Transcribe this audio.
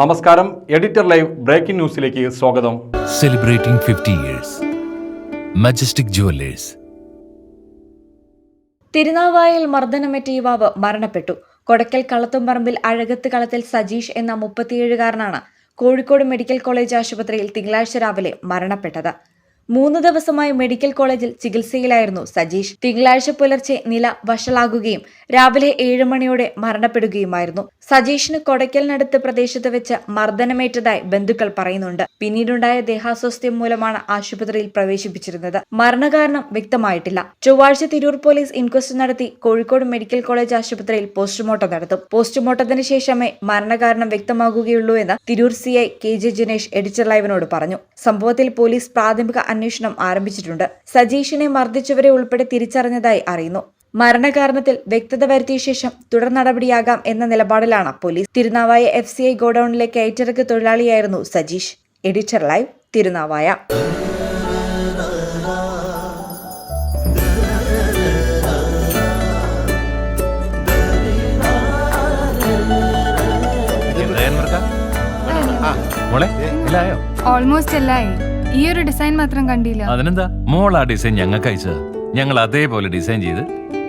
നമസ്കാരം. Editor live breaking ന്യൂസിലേക്ക് സ്വാഗതം. Celebrating fifty years majestic jewellers തിരുനാവായയിൽ മർദ്ദനമേറ്റ യുവാവ് മരണപ്പെട്ടു. കൊടക്കൽ കളത്തുംപറമ്പിൽ അഴകത്ത് കളത്തിൽ സജീഷ് എന്ന മുപ്പത്തിയേഴുകാരനാണ് കോഴിക്കോട് മെഡിക്കൽ കോളേജ് ആശുപത്രിയിൽ തിങ്കളാഴ്ച രാവിലെ മരണപ്പെട്ടത്. മൂന്ന് ദിവസമായി മെഡിക്കൽ കോളേജിൽ ചികിത്സയിലായിരുന്നു സജീഷ്. തിങ്കളാഴ്ച പുലർച്ചെ നില വഷളാകുകയും രാവിലെ ഏഴ് മണിയോടെ മരണപ്പെടുകയുമായിരുന്നു. സജീഷിന് കൊടയ്ക്കലിനടുത്ത് പ്രദേശത്ത് വെച്ച് മർദ്ദനമേറ്റതായി ബന്ധുക്കൾ പറയുന്നുണ്ട്. പിന്നീടുണ്ടായ ദേഹാസ്വാസ്ഥ്യം മൂലമാണ് ആശുപത്രിയിൽ പ്രവേശിപ്പിച്ചിരുന്നത്. മരണകാരണം വ്യക്തമായിട്ടില്ല. ചൊവ്വാഴ്ച തിരൂർ പോലീസ് ഇൻക്വസ്റ്റ് നടത്തി കോഴിക്കോട് മെഡിക്കൽ കോളേജ് ആശുപത്രിയിൽ പോസ്റ്റ്മോർട്ടം നടത്തും. പോസ്റ്റ്മോർട്ടത്തിന് ശേഷമേ മരണകാരണം വ്യക്തമാകുകയുള്ളൂ എന്ന് Tirur C I K J Jinesh editor ലൈവിനോട് പറഞ്ഞു. സംഭവത്തിൽ പോലീസ് പ്രാഥമിക അന്വേഷണം ആരംഭിച്ചിട്ടുണ്ട്. സജീഷിനെ മർദ്ദിച്ചവരെ ഉൾപ്പെടെ തിരിച്ചറിഞ്ഞതായി അറിയുന്നു. മരണകാരണത്തിൽ വ്യക്തത വരുത്തിയ ശേഷം തുടർ നടപടിയാകാം എന്ന നിലപാടിലാണ് police. Tirunavaya F C I ഗോഡൌണിലെ കയറ്റിറക്ക് തൊഴിലാളിയായിരുന്നു Sajeesh. Editor live Tirunavaya. Almost എല്ലായി. ഈ ഒരു ഡിസൈൻ മാത്രം കണ്ടില്ല. അതിനെന്താ? മോൾ ആ ഡിസൈൻ ഞങ്ങൾക്ക് അയച്ചത് ഞങ്ങൾ അതേപോലെ ഡിസൈൻ ചെയ്ത്